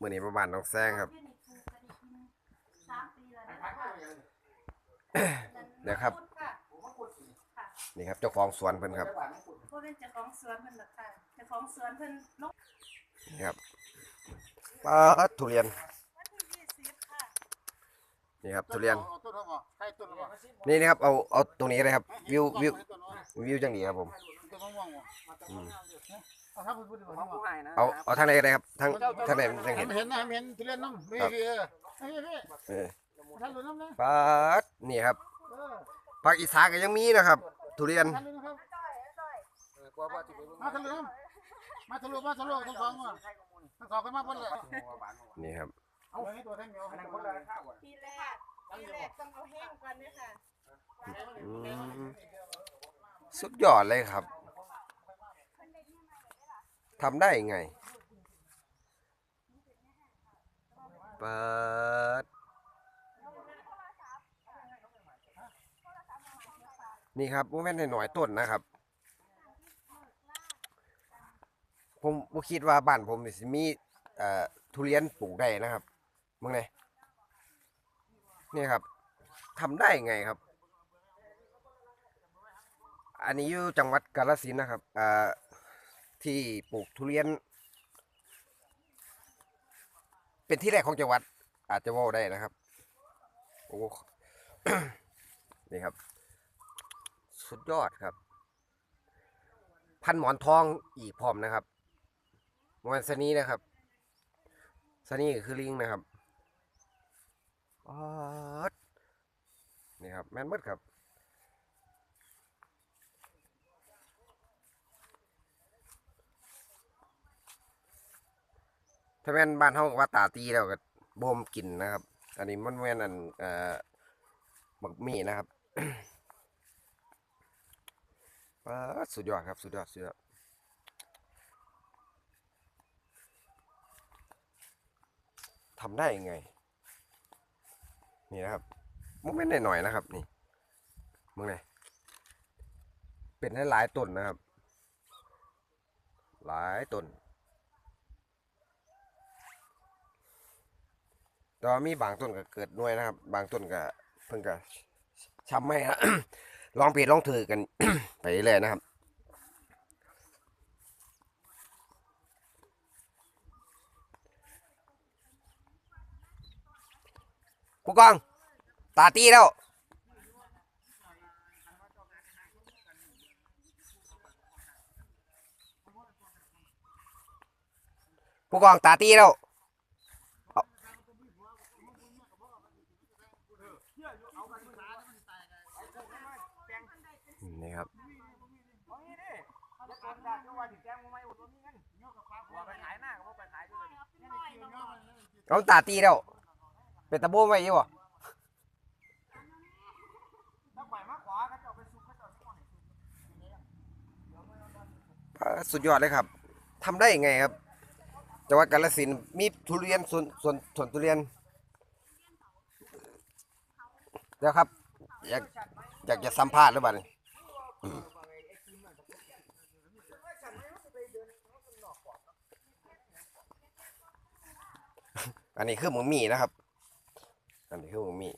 มื่อนี้ประมาณน้องแซงครับเดี๋ยวครับ นี่ครับเจ้าของสวนเพิ่นครับพวกเป็นเจ้าของสวนเพิ่นหรอกค่ะเจ้าของสวนเพิ่นลงนี่ครับปลาทุเรียน วันที่ยี่สิบค่ะนี่ครับทุเรียนอาต้นเขาบอกให้ต้นเขาบอกนี่นะครับเอาเอาตรงนี้เลยครับ วิววิววิวจังดีครับผมต้น มะม่วงบ่อืมเอาครับพูดดีกว่าเอาเอาทางไหนก็ได้ครับทางทางไหนมันจังเห็เห็นนเห็นนะเห็นทุเรียนน้ำพี่พี่เออพี่พี่เออท่านดูน้ำนะปลานี่ครับเออภาคอีสานก็ยังมีนะครับ ทุเรียนท่านดูนะครับมาทะลุน้ำมาทะลุมาทะลุทั้งสองว่ะทั้งสองกันมาหมดเลยนี่ครับเอาให้ตัวแท่งเดียวปีแรกปีแรกต้องเอาแห้งก่อนเนี่ยค่ะอืมสุดยอดเลยครับ ทำได้ไงเปิดนี่ครับโมเมนต์หน่อยต้นนะครับ ผมบ่คิดว่าบ้านผมสิมีทุเรียนปลูกได้นะครับมึงไงนี่ครับทำได้ไงครับ อันนี้อยู่จังหวัดกาฬสินนะครับอ่า ที่ปลูกทุเรียน เป็นที่แรกของจังหวัด อาจจะว่าได้นะครับโอ้นี่ครับ สุดยอดครับ พันหมอนทองอีกพร้อมนะครับมันสนีนะครับสนีคือลิงนะครับออนี่ครับ แม่นเบิดครับ ถ้าแม่นบ้านเฮาก็ว่าตาตีแล้วก็บ่มกินนะครับ อันนี้มันแม่นอันเอ่อบักมี่นะครับว้าสุดยอดครับ สุดยอดสุดยอดทำได้ยังไง นี่นะครับมันไม่นหน่อยๆนะครับ นี่มึงไงเป็นให้หลายต้นนะครับ หลายต้น แต่ว่ามีบางต้นก็เกิดหน่วยนะครับ บางต้นก็เพิ่งก็ช้ำไม่นะลองผิดลองถือกันไปเรื่อยนะครับผู้กอง ตาตีแล้วผู้กองตาตีแล้ว นี่ครับ เอาตาตีแล้วเป็นตะโบไว้อยู่บ่อ่าสุดยอดเลยครับทำได้ยังไงครับจังหวัดกาฬสินธุ์มีทุเรียนสวนสวนสวนทุเรียนเดี๋ยวครับ อยากอยากจะสัมภาษณ์หรือเปล่านี่ อันนี้คือหมูมี่นะครับ อันนี้คือหมูมี่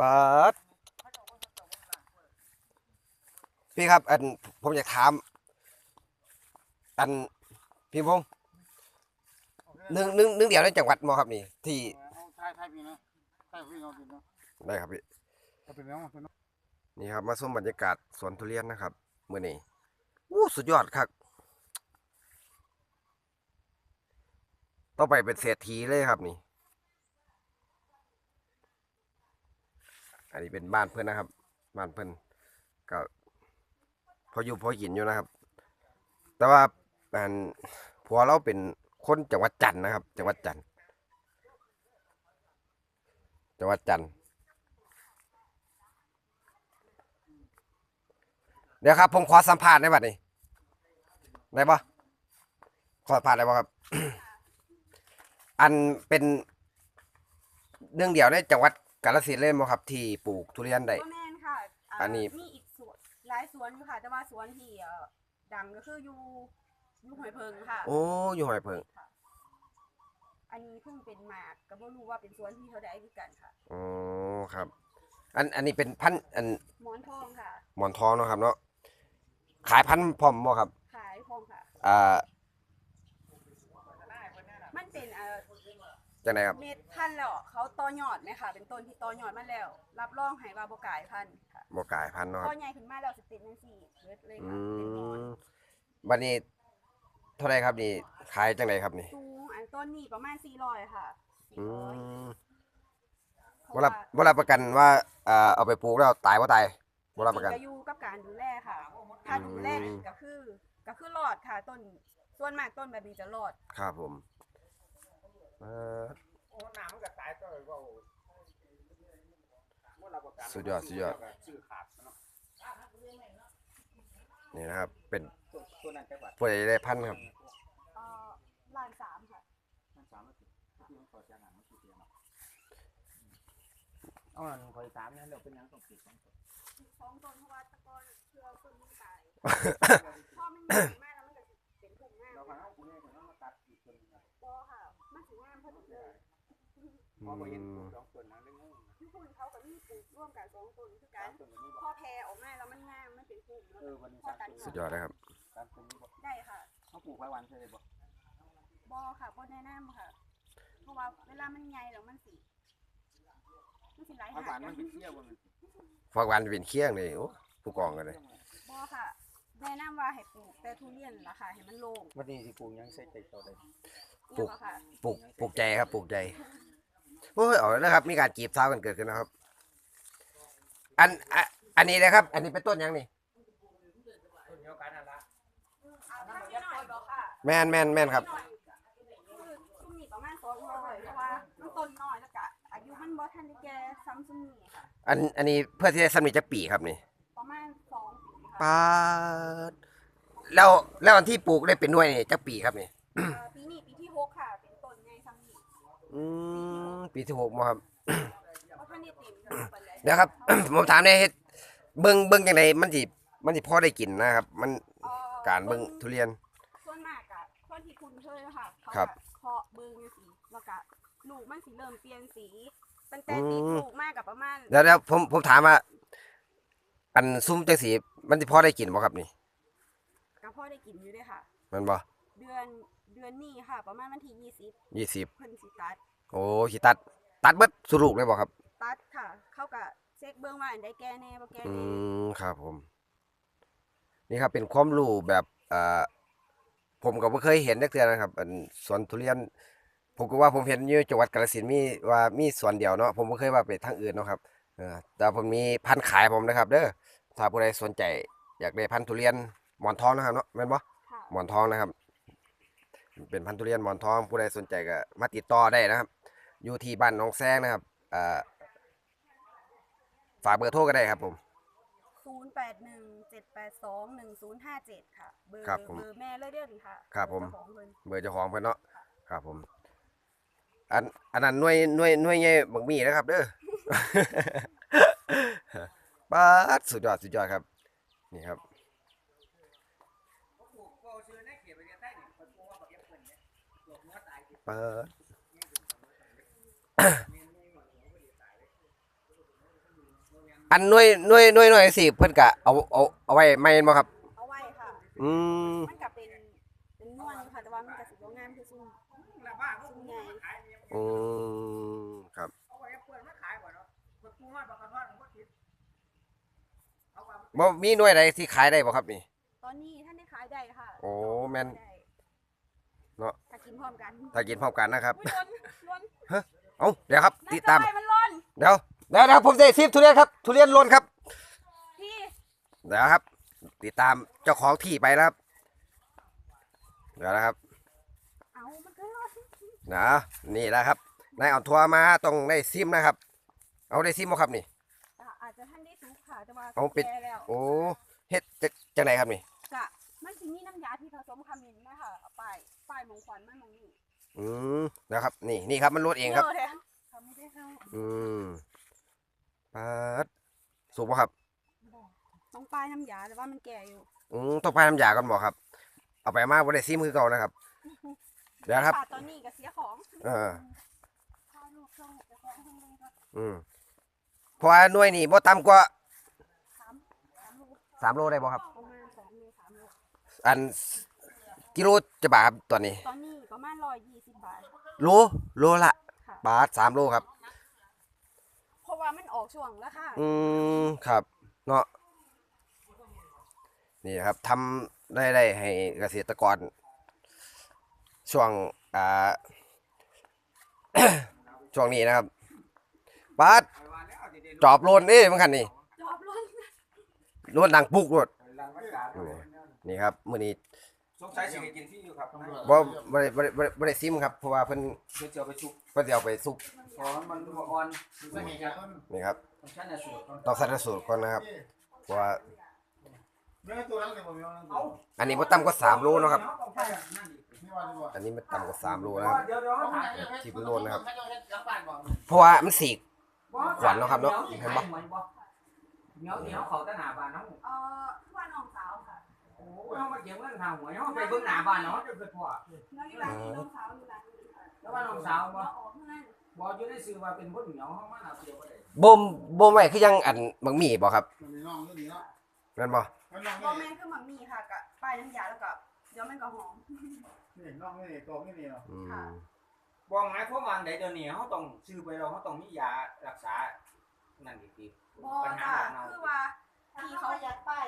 ปัดพี่ครับ อันผมอยากถาม อันพี่พงษ์นึงนึงนึงเดียวในจังหวัดมอครับนี่ที่เอาทายทายพี่นะทายพี่เอาพี่นะ ได้ครับพี่เอาเป็นน้องเป็นน้องนี่ครับ มาชมบรรยากาศสวนทุเรียนนะครับเมื่อนี้อู้สุดยอดครับต่อไปเป็นเศรษฐีเลยครับนี่ อันนี้เป็นบ้านเพื่อนนะครับ บ้านเพื่อนก็พออยู่พอกินอยู่นะครับ แต่ว่าอันผัวเราเป็นคนจังหวัดจันทร์นะครับ จังหวัดจันทร์จังหวัดจันทร์ เดี๋ยวครับ ผมขอสัมภาษณ์ได้บัดนี้ได้ปะขอสัมภาษณ์ได้ปะครับ อันเป็นเรื่องเดียวในจังหวัดกาฬสินธุ์เล่นบ่ครับ ที่ปลูกทุเรียนได้ ก็แม่นค่ะาอันนี้ มีอีกสวนหลายสวนอยู่ค่ะ แต่ว่าสวนที่เอ่อดังก็คืออยู่อยู่หอยเพิงค่ะ โอ้อยู่หอยเพิงค่ะอันนี้เพิ่งเป็นหมากก็บ่รู้ว่าเป็นสวนที่เท่าใดคือกันค่ะ อ๋อครับ อันอันนี้เป็นพันธุ์อันหมอนทองค่ะ หมอนทองเนาะครับเนาะ ขายพันธุ์พร้อมบ่ครับ ขายทองค่ะ อ่ามันเป็นเอ่อจังไดครับ เม็ดพันธุ์แล้วเขาต่อยอดไหมค่ะ เป็นต้นที่ต่อยอดมาแล้ว รับรองให้ว่าบ่กลายพันธุ์ค่ะบ่กลายพันธุ์เนาะคพรัอบใหญ่ขึ้นมาแล้วสิเป็นจังซี่เบิดเลยอืค่ะเป็นหมอนมบัดนี้เท่าไหรครับนี่ ขายจังไดครับนี่ สูงอันต้นนี้ประมาณ400ค่ะอื400มเพบ่ราะรัว่าบบ่รับประกันว่าอ่าเอาไปปลูกแล้วตายบ่ตายบ่รับประกัน จงๆอยู่กับการดูแลค่ะ ถ้าดูแลดีก็คือ ก็คือรอดค่ะต้นส่วนมากต้นแบบนี้จะรอดครับผมเอ่อโอ้น้ำมันก็ตายตัวเลยว่าบ่รับประกันสุดยอดสุดยอดชื่อขาดเนาะนี่นะครับ เป็นตัวตัวนั้นจังหวัดผู้ใดได้พันธุ์ครับเอ่อล้านสามค่ะมันสามารถที่มันขอจะหนังมันกี่เดือนเนาะเอาอันคอยถามเนี่ยเราเป็นหยังต้องปลูกสองต้นสองต้นเพราะว่าตะกอนเชื่อต้นมันตาย พอมันใหญ่มากแล้วมันก็สิเป็นพุ่มงามเราคุณแม่คนนั้นมาตัดอีกต้นหนึ่งนะบ่ค่ะมันสิงามพอดีเลยพอบ่เห็นปลูกสองคนนะเรื่องงงที่คุณเขากับมีปลูกร่วมกันสองต้นคือกานมต้นแบบนี้พบ่อแพรออกมาแล้วมันงามมันเป็นพุ่มแล้วเออวันสีพอสามตัดนสุดยอดนะครับได้ค่ะเขาปลูกไว้วันใช่ไหมบ่บ่ค่ะบ่แนะนำค่ะเพราะว่าเวลามันใหญ่แล้วมันสิมันสิไหลหาหวานกัมันเป็นเชี่ยวมักหวานเป็นเคี้ยงเลยโอ้ผู้กองกันเลยบ่ค่ะ แนะนำว่าให้ปลูกแต่ทุเรียนล่ะค่ะให้มันโล่งวันนี้สิปลูกยังใส่ใจต่อได้ปลูก เนี่ยบ่ค่ะปลูกปลูกใจครับปลูกใจโอ้ยเอาแล้วครับมีการจีบสาวกันเกิดขึ้นนะครับ อันอะอันนี้นะครับ อันนี้เป็นต้นหยังนี่ต้นเดียวกันนั่นละเอาถ้านิดหน่อยบ่ค่ะแม่นแม่นแม่นครับนิดหน่อยคือซุมนี้ประมาณ200เพราะว่ามันต้นน้อยแล้วก็อายุมันบ่ทันได้แก่ซ้ำซุมนี้ค่ะอันอันนี้เพื่อที่จะสำเร็จจะปีครับนี่ประมาณ2 ปีค่ะปาดแล้วแล้วอันที่ปลูกได้เป็นหน่วยนี่จะปีครับนี่เอ่อปีนี้ปีที่หกค่ะ เป็นต้นใหญ่ซ้ำนี้อืมปีที่หกมาครับบ่ทันได้เต็มค่ะปานใดเดี๋ยวครับ ผมถามในอยเฮ็ดเบิ่งเบิ่งจังไดมันสิมันสิพอได้กินนะครับ มันเอ่อการเบิ่งทุเรียน ส่วนมากอะคนที่คุ้นเคยนะคะเขาครับจะเคาะเบิ่งอยู่สีแล้วก็ลูกมันสิเริ่มเปลี่ยนสีตั้งแต่ติดลูกมากกับประมาณเดี๋ยวเดี๋ยวผมผมถามว่า อันซุ้มจังสี มันสิพอได้กินบ่ครับนี่ก็พ่อได้กินอยู่ด้วยค่ะมันบ่เดือนเดือนนี้ค่ะ ประมาณวันที่ยี่สิบยี่สิบเพิ่นสิตัด โอ้สิตัด ตัดเบิดสุรุกเลยบ่ครับ ตัดค่ะ เขาก็เช็คเบิ่งว่าอันใดแก่แน่บ่แก่อืแน่มครับผม นี่ครับเป็นความรู้แบบเอ่อผมก็บ่เคยเห็นจักเทื่อนะครับ อันสวนทุเรียน ผมก็ว่าผมเห็นอยู่จังหวัดกาฬสินธุ์มีว่ามีสวนเดียวเนาะผมบ่เคยว่าไปทางอื่นเนาะครับเออแต่ผมมีพันธุ์ขายผมนะครับ เด้อ ถ้าผู้ใดสนใจ อยากได้พันธุ์ทุเรียนหมอนทองนะครับเนาะแม่นบ่ค่ะหมอนทองนะครับ เป็นพันธุ์ทุเรียนหมอนทอง ผู้ใดสนใจก็มาติดต่อได้นะครับ อยู่ที่บ้านหนองแซงนะครับเอ่อฝากเบอร์โทรก็ได้ครับผม 0817821057 ค่ะ เบอร์ครับผมเบอร์แม่เลยเด้อค่ะครับผมเจ้าของเพิ่นเบอร์เจ้าของเพิ่นเนาะครับผม อันอันนั้นหน่วยหน่วยหน่วยใหญ่บักหมี่นะครับ เด้อ ปาดสุดยอดสุดยอดครับ นี่ครับเปิดอันหน่วยหน่วยหน่วยหน่วยสิเพิ่นกะเอาเอาเอาไว้ไม่นบ่ครับ เอาไว้ค่ะ อืมมันก็เป็นเป็นนวลอยู่ค่ะแต่ว่ามันก็สิบ่งามคือซุ่มซุ่มใหญ่อืม บ่มีหน่วยใดที่ขายได้บ่ครับนี่ ตอนนี้ท่านได้ขายได้ค่ะโอ้แม่นได้เนาะ ถ้ากินพร้อมกันถ้ากินพร้อมกันนะครับ อุ้ยล้นล้นเอ้าเดี๋ยวครับ ติดตามน้ำจะไหลมันล้นเดี๋ยวเดี๋ยวเดี๋ยวผมจะซิปทุเรียนครับ ทุเรียนล้นครับ พี่เดี๋ยวครับ ติดตามเจ้าของที่ไปแล้วครับ เดี๋ยวนะครับ เอามันก็ล้นนะนี่แหละครับนายเอาทัวร์มาต้องได้ซิมนะครับ เอาได้ซิมบ่ครับนี่ แต่ว่าเอาเป็นแก่แล้วโอ้เฮ็ดจะจังไดครับนี่กะมันสิมีน้ำยาที่ผสมขมิ้นนะคะเอาไปป้ายมงควันมันมองนี่อืมนะครับนี่นี่ครับมันลดเองครับ เยอะเลยทำไม่ได้เขาอืมปาดสุกป่ะครับต้องป้ายน้ำยาแต่ว่ามันแก่อยู่อืมต้องไปน้ำยากันบอกครับ เอาไปมาบ่ได้ซิมคือเก่านะครับเดี๋ยวครับ ขาดตอนนี้ก็เสียของเออถ้าลูกส่งจะของให้เลยครับอืมเพราะว่าหน่วยนี่บ่ต่ำกว่าสามสามลูก สามโลได้บ่ครับ ประมาณสองโลสามโลอันกิโลจะบาทครับตอนนี้ ตอนนี้ประมาณร้อยยี่สิบบาทโลโลละค่ะ บาทสามโลครับ เพราะว่ามันออกช่วงแล้วค่ะ อืมครับเนาะนี่ครับทำได้ได้ให้เกษตรกร ช่วงอ่า ช่วงนี้นะครับปาดจอบโลนเอ้ยมันคันนี่จอบล้น โลนดังปุกโลดลังไว้กานี่ครับมื้อนี้สงสัยสิไปกินที่อยู่ครับบ่บ่ได้บ่ได้บ่ได้บ่ได้ซิมครับเพราะว่าเพิ่นเพื่อจะเอาไปชุบเพิ่นสิเอาไปซุปเพราะมันบ่อ่อนไม่มีครับนี่ครับชั้นน่ะสูตรต้องสัดสูตรก่อนนะครับเพราะว่าเนื้อตัวนั้นเลยผมยอมเอาอันนี้บ่ต่ำกว่า3โลเนาะครับนี่ว่าดีกว่าอันนี้มันต่ำกว่า3โลนะครับเดี๋ยวเดี๋ยวเขาถามที่เพิ่นโลนนะครับให้เราเฮ็ดหลังบ้านบอกเพราะว่ามันสีกขวัญเนาะครับเนาะเห็นปะ เหนียวเหนียวเขาแต่หน้าบ้านเนาะเอ่อคือว่าน้องสาวค่ะโอ้ยเขามาเก็บเงินทางหัวเขาไปเบิ่งหน้าบ้านเนาะจะเกิดพ่อน้องอยู่ร้านนี้น้องสาวอยู่ร้านนี้ค่ะแล้วว่าน้องสาวบ่เราออกเท่านั้นบ่อยู่ในสื่อว่าเป็นคนเหนียวเขามาหน้าเดียวบ่ได้บ่มบ่มไว้คือยังอันบักหมี่บ่ครับมันมีน้องอยู่นี่เนาะนั่นบ่มันน้องก็นี่แม่นคือหมักมี่ค่ะกับป้ายน้ำยาแล้วก็เดี๋ยวมันก็หอม นี่น้องนี่ตัวนี่นี่เนาะอืมค่ะบ่หมายความว่าใดเดี๋ยวนี้เขาต้องซื้อไปแล้วเขาต้องมียารักษา นั่นอีกทีบอจ้ะคือว่าที่เขายัดป้าย